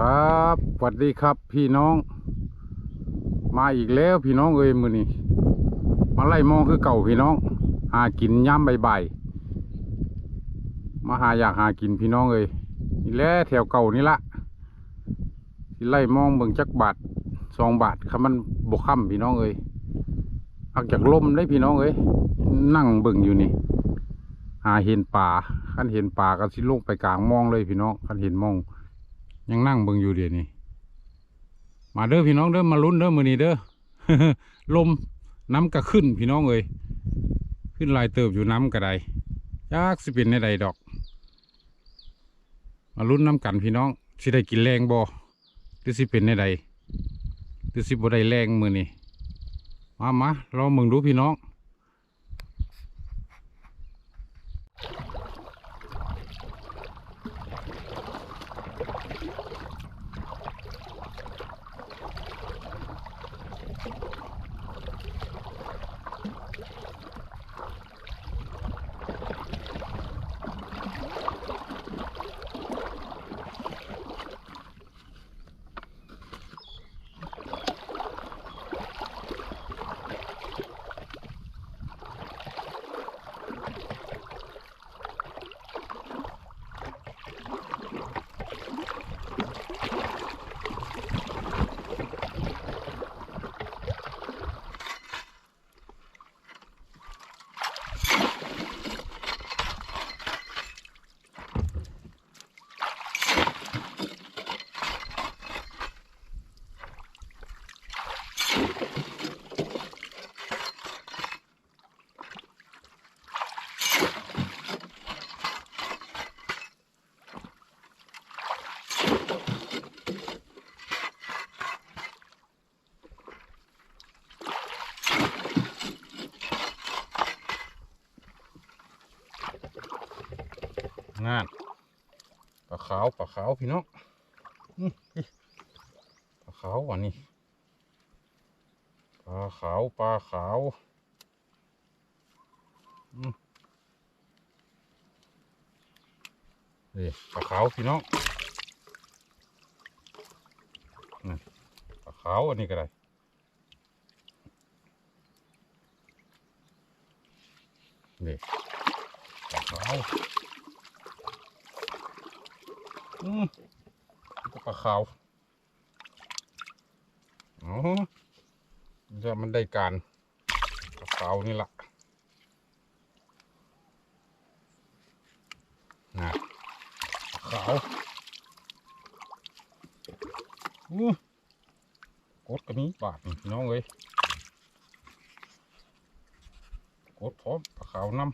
ครับสวัสดีครับพี่น้อง มาอีกแล้วพี่น้องเอ้ยมือนี้มาไล่มองคือเก่าพี่น้อง หากินย่ำใบๆมาหาอยากหากินพี่น้องเอ้ยนี่แหละแถวเก่านี่ละที่ไล่มองเบิ่งจักบาทสองบาทคำมันบกค่ำพี่น้องเอ้ยอักจากลมได้พี่น้องเอ้ยนั่งเบิ่งอยู่นี่ หาเห็นป่าคันเห็นป่าก็สิลงไปกลางมองเลยพี่น้องคันเห็นมอง ยังนั่งเบิ่งอยู่เดี๋ยวนี้มาเด้อพี่น้องเด้อมาลุ้นเด้อมือนี้เด้อลมน้ำก็ขึ้นพี่น้องเอ้ยขึ้นลายเติบอยู่น้ำกระไดยากสิเป็นในใดดอก มาลุ้นน้ำกันพี่น้องสิได้กินแรงบ่หรือสิเป็นในใดหรือสิบ่ได้แรงมือนี้มามาลองมึงดูพี่น้อง งานปลาขาวปลาขาวพี่น้องปลาขาววันนี้ปลาขาวปลาขาวอืมนี่ปลาขาวพี่น้องนี่ปลาขาวอันนี้ก็ได้นี่ปลาขาว ปลาขาวอ๋อจะมันได้การปลาขาวนี่ละนะปลาขาวอู้กดกันนี้บาทนี่น้องเอ้ยกดพร้อมปลาขาวน้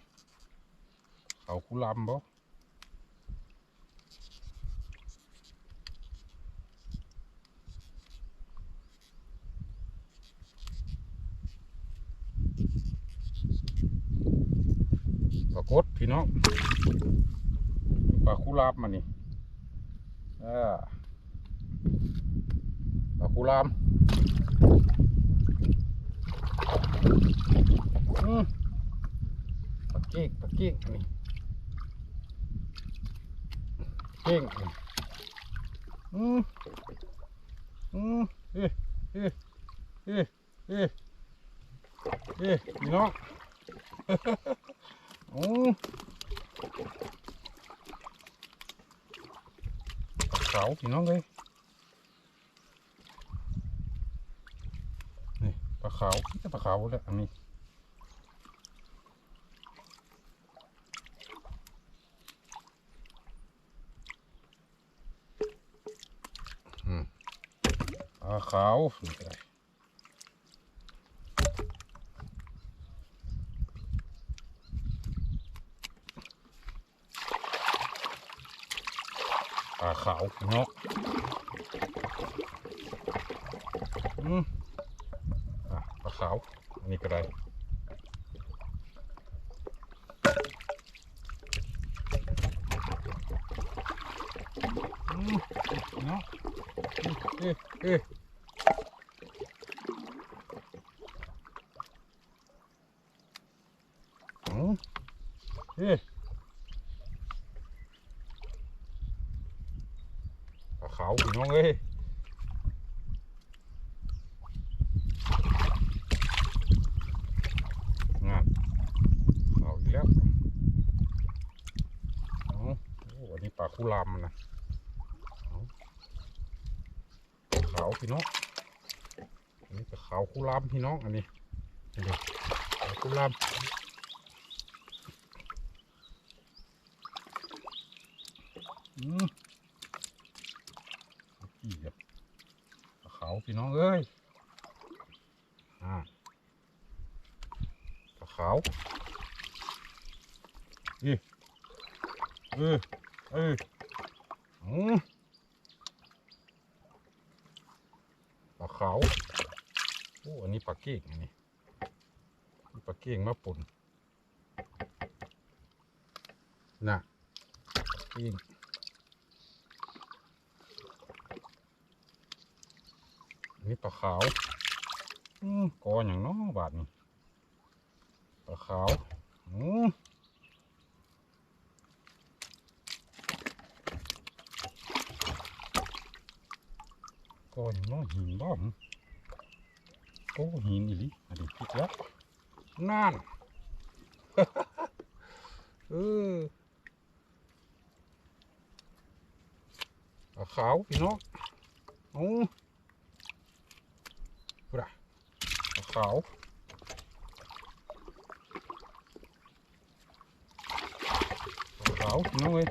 ำขาวคุลำบ่ ปรากฏพี่ น้องปลาคูลาบมานี่เออปลาคูลามปลาเก้งปลาเก้งนี่เก้งอืมอืมเอ๊ะเอ๊ะเอ๊ะเอ๊ะเอ๊ะพี่น้อง โอ้ขาวพี่น้องเลยนี่ปลาขาวนี่ปลาขาวแล้วอันนี้อืมปลาขาวนี่ก็ได้ ขาวเนาะอืมอะปลาขาวอันนี้ก็ได้อืมเนาะเอ๊ะเอ๊ะอืมเอ๊ะ ปลาวพี่น้องเอ้ยงานขาอีกแล้วอาโอ้อันนี้ปลาคุรามมันนะขาวพี่น้องอันนี้ปลาขาวคุรามพี่น้องอันนี้ันนี้ปลาคุรามอืมขี้กับปลาขาวพี่น้องเอ้ย อ่า ปลาขาวนี่เออเอออืมปลาขาวโอ้อันนี้ปลาเก่งอันนี้นี่ปลาเก่งมาปุ่นน่ะเก่งนี่ปลาขาว ก้อนอย่างน้อบาทนี่ปลาขาวอืมกออย่างเน้อหินบ้อมโอ้หินอีหลิอันนี้พิดแล้วนั่นเออปลาขาวพี่น้องโอ้ พูดอะปลา ขาวขาวน้องเอ้ย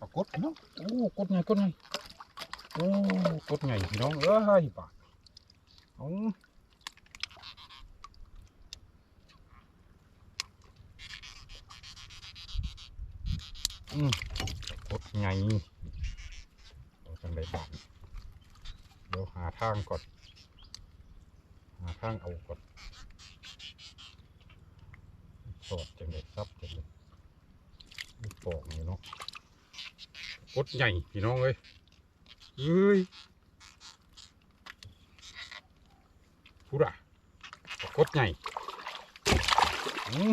ปลากดน้องโอ้กดใหญ่กดใหญ่โอ้กดใหญ่พี่น้องเอ้ยปลาเอาอืมกดใหญ่เอาจังได้บ้างเดี๋ยวหาทางก่อน ข้างเอาก่อนสอดจังเลยซับจังเลยปอกนี่เนาะกดใหญ่พี่น้องเอ้ยเอ้ยพูดอะกดใหญ่อืม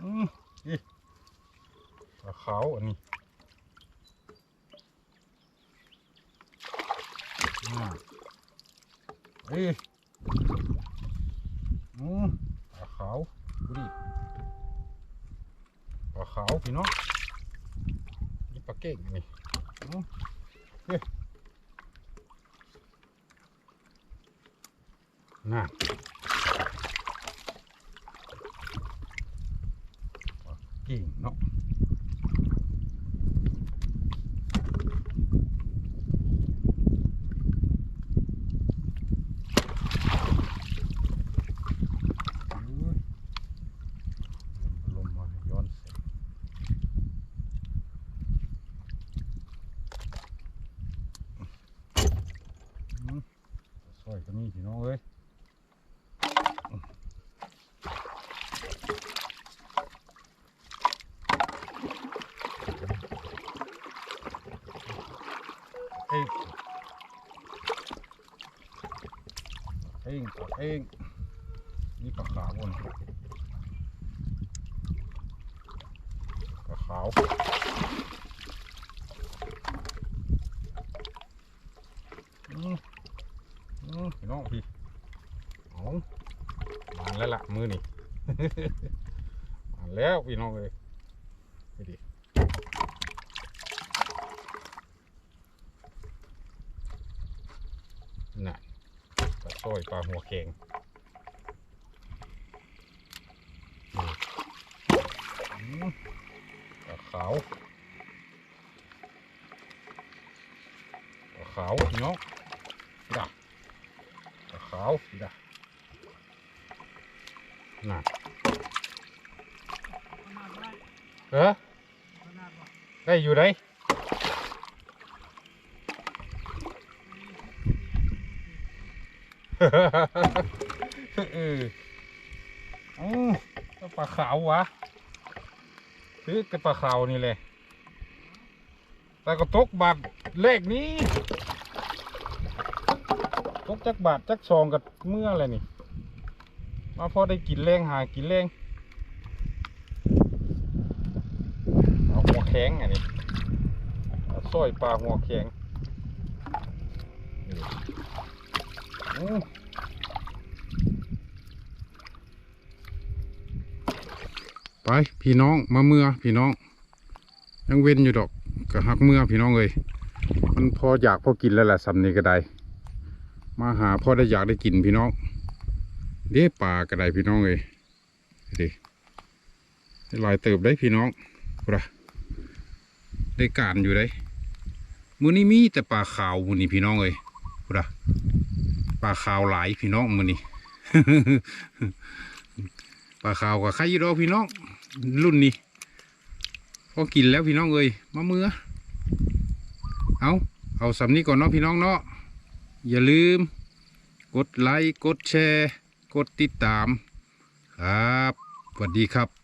อืมอีปลาขาว อันนี้อ่าเอ้ยอืมปลาขาวดูดิปลาขาวพี่น้องนี่ปลาเก่งนนี้อืมเฮ้ยน่าเก่งเนาะอุ้ยลมมาย้อนแสงอืมซอยก็มีพี่น้องเอ้ย เองเองเองนี่ปลาขาวบนปลาขาวอืมอืมพี่น้องพี่เอามาแล้วล่ะมือนี่ มาแล้วพี่น้องเลยไปดิ น่ะปลาสร้อยปลาหัวแข็งปลาขาวปลาขาวพี่น้องด่ะปลาขาวด่ะน่ะเออได้อยู่ไหน เอออปลาขาววะซื้อแต่ปลาขาวนี่แหละแต่ก็ตกบาทเลขนี้ตกจักบาทจักซองกับเมื่ออะไรนี่ มาพอได้กินแรงหากินแรงเอาหัวแข็งอันนี้สร้อยปลาหัวแข็งอ ไปพี่น้องมาเมื่อพี่น้อง ยังเว้นอยู่ดอกก็หักเมื่อพี่น้องเลยมันพออยากพอกินแล้วแหละสำนี้ก็ได้ มาหาพอได้อยากได้กินพี่น้องเด้ปลาก็ได้พี่น้องเลยดิไหลายเติบได้พี่น้องระได้การอยู่ได้มือนี้มีแต่ปลาขาวมือนี้พี่น้องเลยระ ปลาขาวหลายพี่น้องมือนี้ปลาขาวกับใครอยู่ดอกพี่น้อง รุ่นนี้พอกินแล้วพี่น้องเอ้ยมาเมือเอาเอาสำนี้ก่อนเนาะพี่น้องเนาะอย่าลืม กดไลค์กดแชร์ กดติดตาม ครับสวัสดีครับ